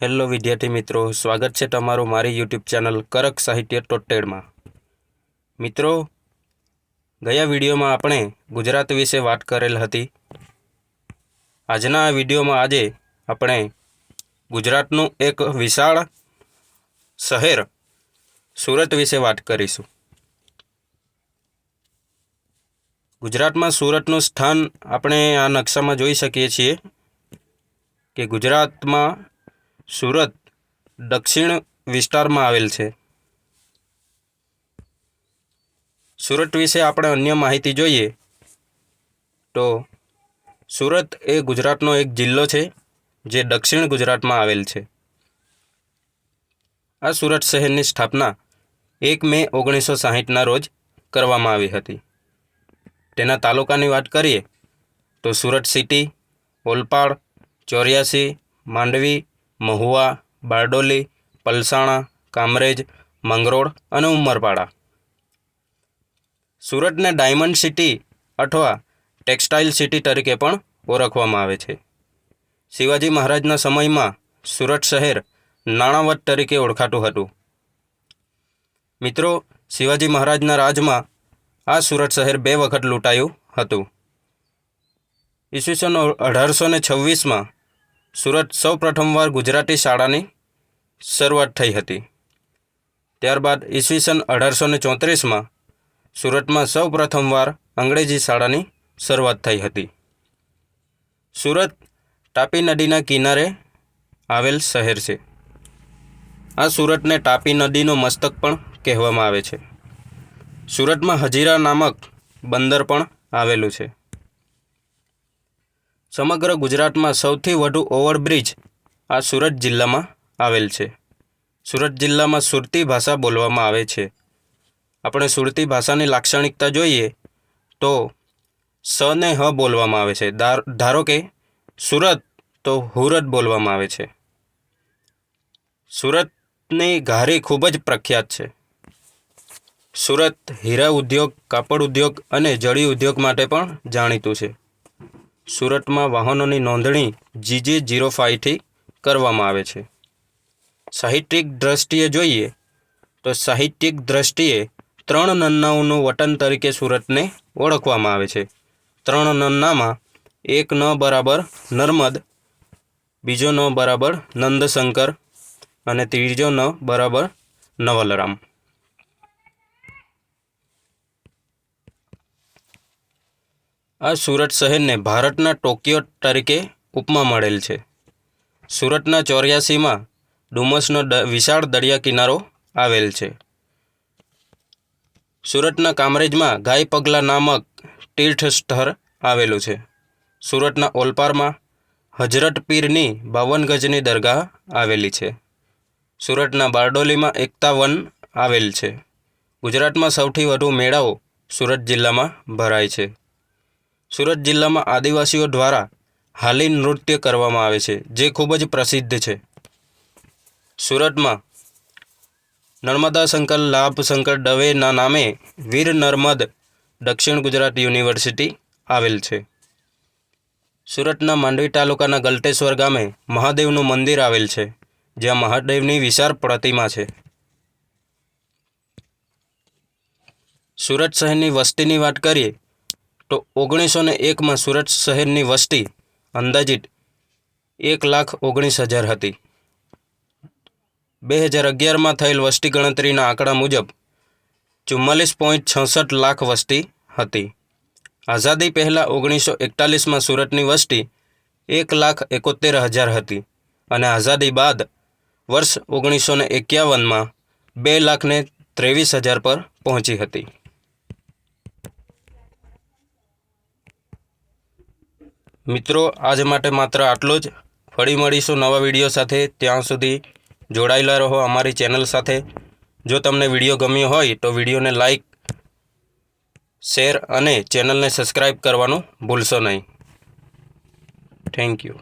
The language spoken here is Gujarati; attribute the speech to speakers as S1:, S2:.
S1: હેલો વિદ્યાર્થી મિત્રો, સ્વાગત છે તમારું મારી યુટ્યુબ ચેનલ કરક સાહિત્ય ટોટેડમાં. મિત્રો, ગયા વિડીયોમાં આપણે ગુજરાત વિશે વાત કરેલ હતી. આજના વિડીયોમાં આજે આપણે ગુજરાતનું એક વિશાળ શહેર સુરત વિશે વાત કરીશું. ગુજરાતમાં સુરતનું સ્થાન આપણે આ નકશામાં જોઈ શકીએ છીએ કે ગુજરાતમાં સુરત, દક્ષિણ વિસ્તારમાં આવેલ છે. સુરત વિશે આપણે અન્ય માહિતી જોઈએ તો સુરત એ ગુજરાતનો એક જિલ્લો છે જે દક્ષિણ ગુજરાતમાં આવેલ છે. આ સુરત શહેરની સ્થાપના એક મે ઓગણીસો સાહીઠના રોજ કરવામાં આવી હતી. તેના તાલુકાની વાત કરીએ તો સુરત સિટી, ઓલપાડ, ચોર્યાસી, માંડવી મહુવા, બારડોલી, પલસાણા, કામરેજ, મંગરોળ અને ઉમરપાડા. સુરતને ડાયમંડ સિટી અથવા ટેક્સટાઇલ સિટી તરીકે પણ ઓળખવામાં આવે છે. શિવાજી મહારાજના સમયમાં સુરત શહેર નાણાવટ તરીકે ઓળખાતું હતું. મિત્રો, શિવાજી મહારાજના રાજમાં આ સુરત શહેર બે વખત લૂંટાયું હતું. ઈસવીસન અઢારસો ને છવ્વીસમાં સુરત સૌ પ્રથમવાર ગુજરાતી શાળાની શરૂઆત થઈ હતી. ત્યારબાદ ઈસવીસન અઢારસો ને ચોત્રીસમાં સુરતમાં સૌ પ્રથમવાર અંગ્રેજી શાળાની શરૂઆત થઈ હતી. સુરત તાપી નદીના કિનારે આવેલ શહેર છે. આ સુરતને તાપી નદીનો મસ્તક પણ કહેવામાં આવે છે. સુરતમાં હજીરા નામક બંદર પણ આવેલું છે. સમગ્ર ગુજરાતમાં સૌથી વધુ ઓવરબ્રિજ આ સુરત જિલ્લામાં આવેલ છે. સુરત જિલ્લામાં સુરતી ભાષા બોલવામાં આવે છે. આપણે સુરતી ભાષાની લાક્ષણિકતા જોઈએ તો સ ને હ બોલવામાં આવે છે. ધારો કે સુરત તો હુરત બોલવામાં આવે છે. સુરતની ઘારી ખૂબ જ પ્રખ્યાત છે. સુરત હીરા ઉદ્યોગ, કાપડ ઉદ્યોગ અને જળી ઉદ્યોગ માટે પણ જાણીતું છે. સુરતમાં વાહનોની નોંધણી જીજે જીરો ફાઇવથી કરવામાં આવે છે. સાહિત્યિક દ્રષ્ટિએ જોઈએ તો સાહિત્યિક દ્રષ્ટિએ ત્રણ નન્નાઓનું વતન તરીકે સુરતને ઓળખવામાં આવે છે. ત્રણ નન્નામાં એક ન બરાબર નર્મદ, બીજો ન બરાબર નંદશંકર અને ત્રીજો ન બરાબર નવલરામ. આ સુરત શહેરને ભારતના ટોક્યો તરીકે ઉપમા મળેલ છે. સુરતના ચોર્યાસીમાં ડુમસનો વિશાળ દરિયા કિનારો આવેલ છે. સુરતના કામરેજમાં ગાય પગલા નામક તીર્થ સ્થળ આવેલું છે. સુરતના ઓલપારમાં હજરત પીરની બાવન ગજની દરગાહ આવેલી છે. સુરતના બારડોલીમાં એકતા વન આવેલ છે. ગુજરાતમાં સૌથી વધુ મેળાઓ સુરત જિલ્લામાં ભરાય છે. સુરત જિલ્લામાં આદિવાસીઓ દ્વારા હાલી નૃત્ય કરવામાં આવે છે, જે ખૂબ જ પ્રસિદ્ધ છે. સુરતમાં નર્મદા શંકર લાભ શંકર દવેના નામે વીર નર્મદ દક્ષિણ ગુજરાત યુનિવર્સિટી આવેલ છે. સુરતના માંડવી તાલુકાના ગલટેશ્વર ગામે મહાદેવનું મંદિર આવેલ છે, જ્યાં મહાદેવની વિશાળ પ્રતિમા છે. સુરત શહેરની વસ્તીની વાત કરીએ તો ઓગણીસો ને એકમાં સુરત શહેરની વસ્તી અંદાજિત એક લાખ ઓગણીસ હજાર હતી. બે હજાર અગિયારમાં થયેલ વસ્તી ગણતરીના આંકડા મુજબ ચુમ્માલીસ પોઈન્ટ છસઠ લાખ વસ્તી હતી. આઝાદી પહેલાં ઓગણીસો એકતાલીસમાં સુરતની વસ્તી એક લાખ એકોતેર હજાર હતી અને આઝાદી બાદ વર્ષ ઓગણીસો ને એકાવનમાં બે લાખને ત્રેવીસ હજાર પર પહોંચી હતી. મિત્રો, આજ માટે માત્ર આટલો જ. ફરી મળીશું નવા વીડિયો સાથે. ત્યાં સુધી જોડાયેલા રહો અમારી ચેનલ સાથે. જો તમને વીડિયો ગમ્યો હોય તો વિડીયોને લાઈક, શેર અને ચેનલને સબસ્ક્રાઈબ કરવાનું ભૂલશો નહીં. Thank you.